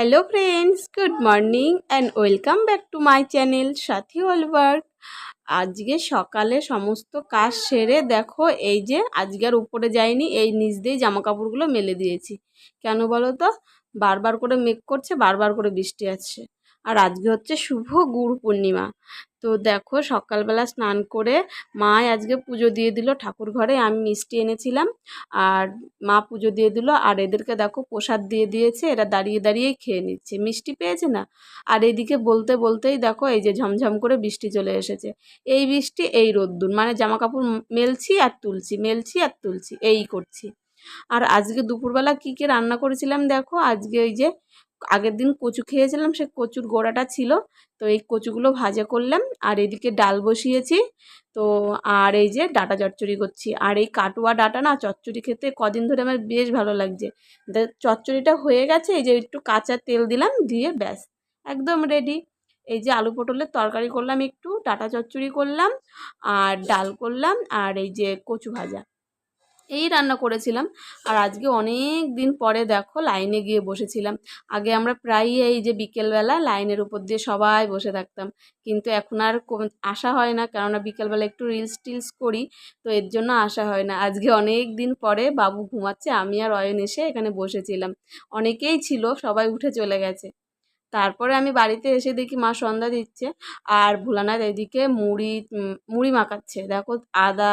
Hello friends good morning and welcome back to my channel Sathi work আজকে সকালে সমস্ত কাজ সেরে দেখো, এই যে আজকে আর উপরে যায়নি এই নিচ দিয়ে জামা কাপড়গুলো মেলে দিয়েছি। কেন বলো তো? বারবার করে মেক করছে, বারবার করে বৃষ্টি আসছে। আর আজকে হচ্ছে শুভ গুরু পূর্ণিমা। তো দেখো সকালবেলা স্নান করে মা আজকে পুজো দিয়ে দিল ঠাকুর ঘরে, আমি মিষ্টি এনেছিলাম। আর মা পুজো দিয়ে দিল, আর এদেরকে দেখো প্রসাদ দিয়ে দিয়েছে, এরা দাঁড়িয়ে দাঁড়িয়েই খেয়ে নিচ্ছে। মিষ্টি পেয়েছে না? আর এদিকে বলতে বলতেই দেখো এই যে ঝমঝম করে বৃষ্টি চলে এসেছে। এই বৃষ্টি, এই রোদ্দুর মানে জামা কাপড় মেলছি আর তুলছি, মেলছি আর তুলছি, এই করছি। আর আজকে দুপুরবেলা কী কী রান্না করেছিলাম দেখো? আজকে ওই যে আগের দিন কচু খেয়েছিলাম সে কচুর গোড়াটা ছিল। তো এই কচুগুলো ভাজা করলাম, আর এদিকে ডাল বসিয়েছি। তো আর এই যে ডাটা চচ্চড়ি করছি। আর এই কাটুয়া ডাটা না, চচ্চড়ি খেতে কদিন ধরে আমার বেশ ভালো লাগছে। চচ্চড়িটা হয়ে গেছে, এই যে একটু কাঁচা তেল দিলাম, দিয়ে ব্যাস, একদম রেডি এই যে আলু পটলের তরকারি করলাম একটু, ডাটা চচ্চড়ি করলাম, আর ডাল করলাম, আর এই যে কচু ভাজা। এই রান্না করেছিলাম। আর আজকে অনেক দিন পরে দেখো লাইনে গিয়ে বসেছিলাম। আগে আমরা প্রায়ই এই যে বিকেলবেলা লাইনের উপর দিয়ে সবাই বসে থাকতাম। কিন্তু এখন আর আসা হয় না। কেননা বিকেলবেলা একটু রিলস টিলস করি, তো এর জন্য আসা হয় না। আজকে অনেক দিন পরে বাবু ঘুমাচ্ছে, আমি আর অয়ন এসে এখানে বসেছিলাম। অনেকেই ছিল, সবাই উঠে চলে গেছে। তারপরে আমি বাড়িতে এসে দেখি মা সন্ধ্যা দিচ্ছে আর ভোলানাথ এদিকে মুড়ি মুড়ি মাখাচ্ছে। দেখো, আদা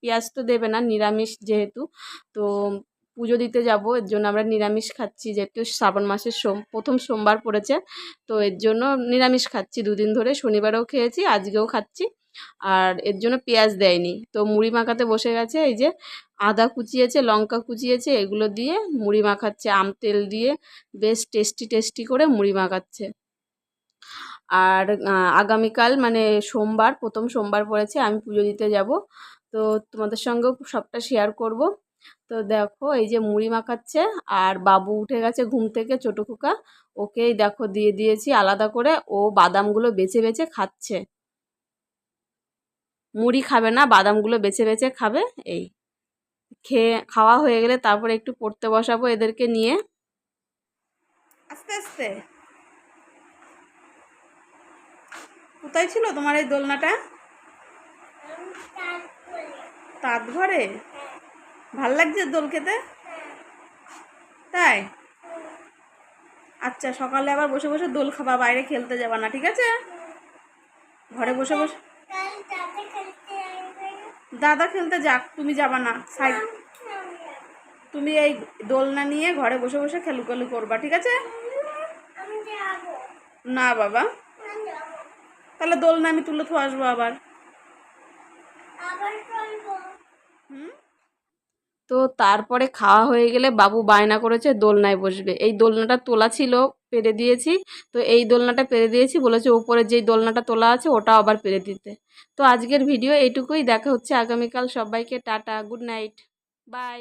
পেঁয়াজ তো দেবে না, নিরামিষ যেহেতু, তো পুজো দিতে যাব, এর জন্য আমরা নিরামিষ খাচ্ছি, যেহেতু শ্রাবণ মাসের সোম, প্রথম সোমবার পড়েছে, তো এর জন্য নিরামিষ খাচ্ছি। দুদিন ধরে শনিবারেও খেয়েছি, আজকেও খাচ্ছি। আর এর জন্য পেঁয়াজ দেয়নি। তো মুড়ি মাখাতে বসে গেছে, এই যে আদা কুচিয়েছে, লঙ্কা কুচিয়েছে, এগুলো দিয়ে মুড়ি মাখাচ্ছে, আম তেল দিয়ে বেশ টেস্টি টেস্টি করে মুড়ি মাখাচ্ছে। আর আগামীকাল মানে সোমবার, প্রথম সোমবার পড়েছে, আমি পুজো দিতে যাব। তো তোমাদের সঙ্গেও সবটা শেয়ার করব। তো দেখো, এই যে মুড়ি মাখাচ্ছে, আর বাবু উঠে গেছে ঘুম থেকে, ছোটো খোকা, ওকেই দেখো দিয়ে দিয়েছি আলাদা করে, ও বাদামগুলো বেছে বেছে খাচ্ছে। মুড়ি খাবে না, বাদামগুলো বেছে বেছে খাবে, এই খেয়ে খাওয়া হয়ে গেলে তারপরে একটু পড়তে বসাবো এদেরকে নিয়ে। আস্তে আস্তে। কোথায় ছিল তোমার এই দোলনাটা? তাঁত ঘরে? ভালো লাগছে দোল খেতে? তাই? আচ্ছা সকালে আবার বসে বসে দোল খাবা, বাইরে খেলতে যাবা না, ঠিক আছে? ঘরে বসে বসে দাদা খেলতে যাক, তুমি যাবা না তুমি এই দোলনা নিয়ে ঘরে বসে বসে খেলু খেলু করবা, ঠিক আছে? না বাবা। তাহলে দোলনা আমি তুলে থো আসব আবার। তো তারপরে খাওয়া হয়ে গেলে বাবু বায়না করেছে, দোলনায় বসবে। এই দোলনাটা তোলা ছিল পেরে দিয়েছি। তো এই দোলনাটা পেরে দিয়েছি। বলেছে উপরে যেই দোলনাটা তোলা আছে, ওটা আবার পেরে দিতে। তো আজকের ভিডিও এইটুকুই। দেখা হচ্ছে আগামীকাল। সবাইকে টাটা, গুড নাইট, বাই।